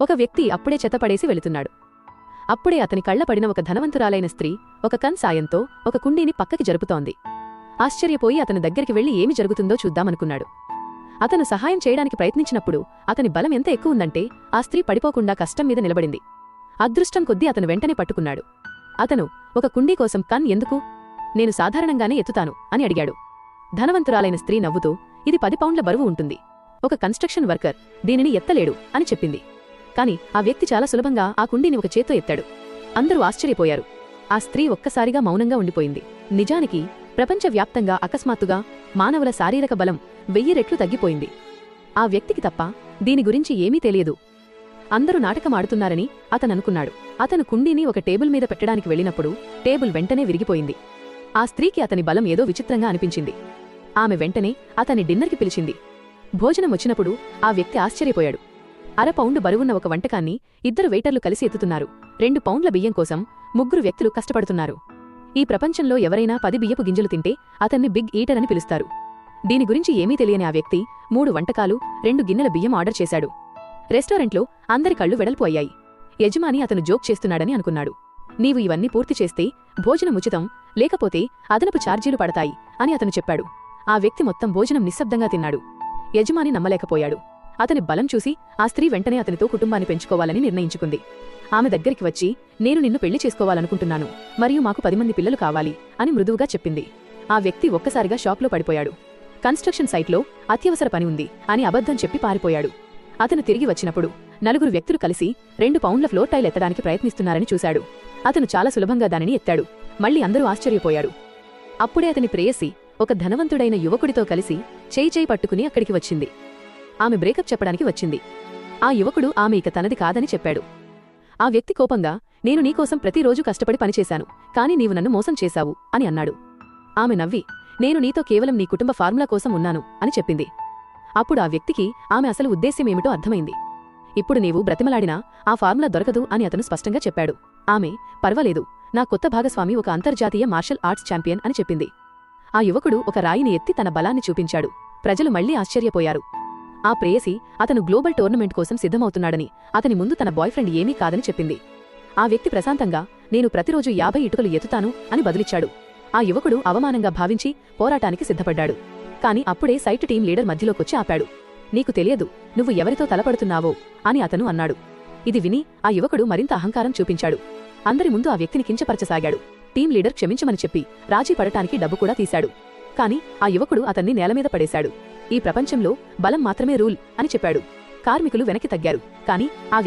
ఒక వ్యక్తి అప్పుడే చెత్తపడేసి వెళుతున్నాడు. అప్పుడే అతని కళ్ళ పడిన ఒక ధనవంతురాలైన స్త్రీ ఒక కన్ సాయంతో ఒక కుండీని పక్కకి జరుపుతోంది. ఆశ్చర్యపోయి అతని దగ్గరికి వెళ్ళి ఏమి జరుగుతుందో చూద్దామనుకున్నాడు. అతను సహాయం చేయడానికి ప్రయత్నించినప్పుడు అతని బలం ఎంత ఎక్కువ ఉందంటే ఆ స్త్రీ పడిపోకుండా కష్టం మీద నిలబడింది. అదృష్టం కొద్దీ అతను వెంటనే పట్టుకున్నాడు. అతను ఒక కుండీ కోసం కన్ ఎందుకు? నేను సాధారణంగానే ఎత్తుతాను అని అడిగాడు. ధనవంతురాలైన స్త్రీ నవ్వుతూ ఇది పది పౌండ్ల బరువు ఉంటుంది. ఒక కన్స్ట్రక్షన్ వర్కర్ దీనిని ఎత్తలేడు అని చెప్పింది. కాని ఆ వ్యక్తి చాలా సులభంగా ఆ కుండీని ఒక చేత్తో ఎత్తాడు. అందరూ ఆశ్చర్యపోయారు. ఆ స్త్రీ ఒక్కసారిగా మౌనంగా ఉండిపోయింది. నిజానికి ప్రపంచవ్యాప్తంగా అకస్మాత్తుగా మానవుల శారీరక బలం వెయ్యి రెట్లు తగ్గిపోయింది. ఆ వ్యక్తికి తప్ప దీని గురించి ఏమీ తెలియదు. అందరూ నాటకమాడుతున్నారని అతననుకున్నాడు. అతను కుండీని ఒక టేబుల్ మీద పెట్టడానికి వెళ్ళినప్పుడు టేబుల్ వెంటనే విరిగిపోయింది. ఆ స్త్రీకి అతని బలం ఏదో విచిత్రంగా అనిపించింది. ఆమె వెంటనే అతని డిన్నర్కి పిలిచింది. భోజనం వచ్చినప్పుడు ఆ వ్యక్తి ఆశ్చర్యపోయాడు. అర పౌండ్ బరువున్న ఒక వంటకాన్ని ఇద్దరు వెయిటర్లు కలిసి ఎత్తుతున్నారు. రెండు పౌండ్ల బియ్యం కోసం ముగ్గురు వ్యక్తులు కష్టపడుతున్నారు. ఈ ప్రపంచంలో ఎవరైనా పది బియ్యపు గింజలు తింటే అతన్ని బిగ్ ఈటర్ అని పిలుస్తారు. దీని గురించి ఏమీ తెలియని ఆ వ్యక్తి మూడు వంటకాలు రెండు గిన్నెల బియ్యం ఆర్డర్ చేశాడు. రెస్టారెంట్లో అందరి కళ్ళు వెడల్పు అయ్యాయి. యజమాని అతను జోక్ చేస్తున్నాడని అనుకున్నాడు. నీవు ఇవన్నీ పూర్తి చేస్తే భోజనం ఉచితం లేకపోతే అదనపు ఛార్జీలు పడతాయి అని అతను చెప్పాడు. ఆ వ్యక్తి మొత్తం భోజనం నిశ్శబ్దంగా తిన్నాడు. యజమాని నమ్మలేకపోయాడు. అతని బలం చూసి ఆ స్త్రీ వెంటనే అతనితో కుటుంబాన్ని పెంచుకోవాలని నిర్ణయించుకుంది. ఆమె దగ్గరికి వచ్చి నేను నిన్ను పెళ్ళి చేసుకోవాలనుకుంటున్నాను మరియు మాకు పది మంది పిల్లలు కావాలి అని మృదువుగా చెప్పింది. ఆ వ్యక్తి ఒక్కసారిగా షాక్లో పడిపోయాడు. కన్స్ట్రక్షన్ సైట్లో అత్యవసర పని ఉంది అని అబద్ధం చెప్పి పారిపోయాడు. అతను తిరిగి వచ్చినప్పుడు నలుగురు వ్యక్తులు కలిసి రెండు పౌండ్ల ఫ్లోర్ టైల్ ఎత్తడానికి ప్రయత్నిస్తున్నారని చూశాడు. అతను చాలా సులభంగా దానిని ఎత్తాడు. మళ్ళీ అందరూ ఆశ్చర్యపోయారు. అప్పుడే అతని ప్రేయసి ఒక ధనవంతుడైన యువకుడితో కలిసి చేయి చేయి పట్టుకుని అక్కడికి వచ్చింది. ఆమె బ్రేకప్ చెప్పడానికి వచ్చింది. ఆ యువకుడు ఆమె ఇక తనది కాదని చెప్పాడు. ఆ వ్యక్తి కోపంగా నేను నీకోసం ప్రతిరోజు కష్టపడి పనిచేశాను కాని నీవు నన్ను మోసం చేశావు అని అన్నాడు. ఆమె నవ్వి నేను నీతో కేవలం నీ కుటుంబ ఫార్ములా కోసం ఉన్నాను అని చెప్పింది. అప్పుడు ఆ వ్యక్తికి ఆమె అసలు ఉద్దేశ్యమేమిటో అర్థమైంది. ఇప్పుడు నీవు బ్రతిమలాడినా ఆ ఫార్ములా దొరకదు అని అతను స్పష్టంగా చెప్పాడు. ఆమె పర్వాలేదు నా కొత్త భాగస్వామి ఒక అంతర్జాతీయ మార్షల్ ఆర్ట్స్ ఛాంపియన్ అని చెప్పింది. ఆ యువకుడు ఒక రాయిని ఎత్తి తన బలాన్ని చూపించాడు. ప్రజలు మళ్ళీ ఆశ్చర్యపోయారు. ఆ ప్రేయసి అతను గ్లోబల్ టోర్నమెంట్ కోసం సిద్ధమవుతున్నాడని అతని ముందు తన బాయ్ఫ్రెండ్ ఏమీ కాదని చెప్పింది. ఆ వ్యక్తి ప్రశాంతంగా నేను ప్రతిరోజు యాభై ఇటుకలు ఎత్తుతాను అని బదులిచ్చాడు. ఆ యువకుడు అవమానంగా భావించి పోరాటానికి సిద్ధపడ్డాడు. కాని అప్పుడే సైట్ టీం లీడర్ మధ్యలోకొచ్చి ఆపాడు. నీకు తెలియదు నువ్వు ఎవరితో తలపడుతున్నావో అని అతను అన్నాడు. ఇది విని ఆ యువకుడు మరింత అహంకారం చూపించాడు. అందరి ముందు ఆ వ్యక్తిని కించపరచసాగాడు. టీం లీడర్ క్షమించమని చెప్పి రాజీ పడటానికి డబ్బు కూడా తీశాడు. కాని ఆ యువకుడు అతన్ని నేలమీద పడేశాడు. ఈ ప్రపంచంలో బలం మాత్రమే రూల్ అని చెప్పాడు. కార్మికులు వెనక్కి తగ్గారు. కానీ ఆ